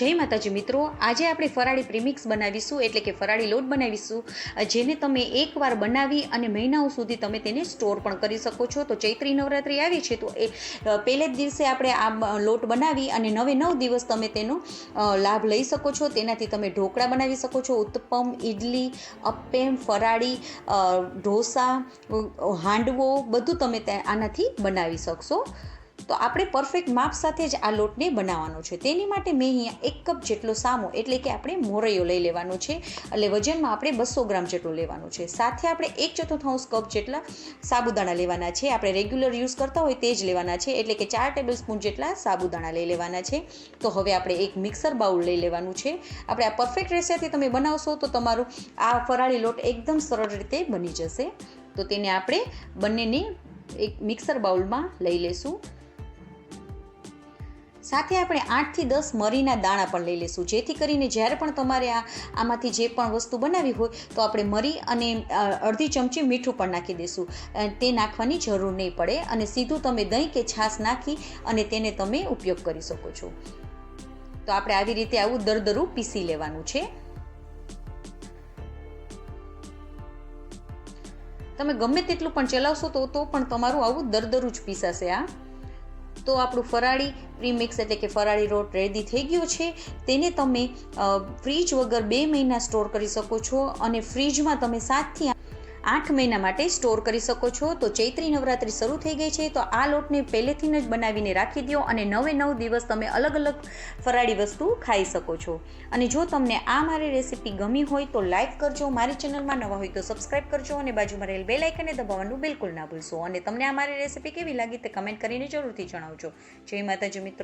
જય માતાજી મિત્રો. આજે આપણે ફરાળી પ્રીમિક્સ બનાવીશું, એટલે કે ફરાળી લોટ બનાવીશું જેને તમે એકવાર બનાવી અને મહિનાઓ સુધી તમે તેને સ્ટોર પણ કરી શકો છો. તો ચૈત્રી નવરાત્રિ આવી છે, તો એ પહેલે જ દિવસે આપણે આ લોટ બનાવી અને નવે નવ દિવસ તમે તેનો લાભ લઈ શકો છો. તેનાથી તમે ઢોકળા બનાવી શકો છો, ઉત્તપમ ઇડલી અપ્પેમ, ફરાળી ઢોસા હાંડવો, બધું તમે આનાથી બનાવી શકશો. તો આપણે પરફેક્ટ માપ સાથે જ આ લોટને બનાવવાનો છે. તેની માટે મેં અહીંયા એક કપ જેટલો સામો, એટલે કે આપણે મોરૈયો લઈ લેવાનો છે. એટલે વજનમાં આપણે બસો ગ્રામ જેટલો લેવાનો છે. સાથે આપણે એક ચતુર્થાંશ કપ જેટલા સાબુદાણા લેવાના છે. આપણે રેગ્યુલર યુઝ કરતા હોય તે જ લેવાના છે. એટલે કે ચાર ટેબલ સ્પૂન જેટલા સાબુદાણા લઈ લેવાના છે. તો હવે આપણે એક મિક્સર બાઉલ લઈ લેવાનું છે. આપણે આ પરફેક્ટ રેસીપીથી તમે બનાવશો તો તમારું આ ફરાળી લોટ એકદમ સરળ રીતે બની જશે. તો તેને આપણે બંનેને એક મિક્સર બાઉલમાં લઈ લેશું. સાથે આપણે આઠથી દસ મરીના દાણા પણ લઈ લઈશું. જેથી કરીને જ્યારે પણ તમારે આ આમાંથી જે પણ વસ્તુ બનાવી હોય, તો આપણે મરી અને અડધી ચમચી મીઠું પણ નાખી દઈશું. તે નાખવાની જરૂર નહીં પડે અને સીધું તમે દહીં કે છાશ નાખી અને તેને તમે ઉપયોગ કરી શકો છો. તો આપણે આવી રીતે આવું દરદરું પીસી લેવાનું છે. તમે ગમે તેટલું પણ ચલાવશો તો તો પણ તમારું આવું દરદરું જ પીસાશે આ તો આપણું ફરાળી પ્રીમિક્સ એટલે કે ફરાળી રોટ રેડી થઈ ગયો છે. તેને તમે ફ્રીજ વગર બે મહિના સ્ટોર કરી શકો છો અને ફ્રીજમાં તમે સાતથી આઠ મહિના માટે સ્ટોર કરી શકો છો. તો ચૈત્રી નવરાત્રિ શરૂ થઈ ગઈ છે, તો આ લોટને પહેલેથી જ બનાવીને રાખી દો અને નવે નવ દિવસ તમે અલગ અલગ ફરાળી વસ્તુ ખાઈ શકો છો. અને જો તમને આ મારી રેસીપી ગમી હોય તો લાઈક કરજો, મારી ચેનલમાં નવા હોય તો સબસ્ક્રાઈબ કરજો અને બાજુમાં રહેલ બે લાઇકને દબાવવાનું બિલકુલ ના ભૂલશો. અને તમને આ મારી રેસીપી કેવી લાગી તે કમેન્ટ કરીને જરૂરથી જણાવજો. જય માતાજી મિત્રો.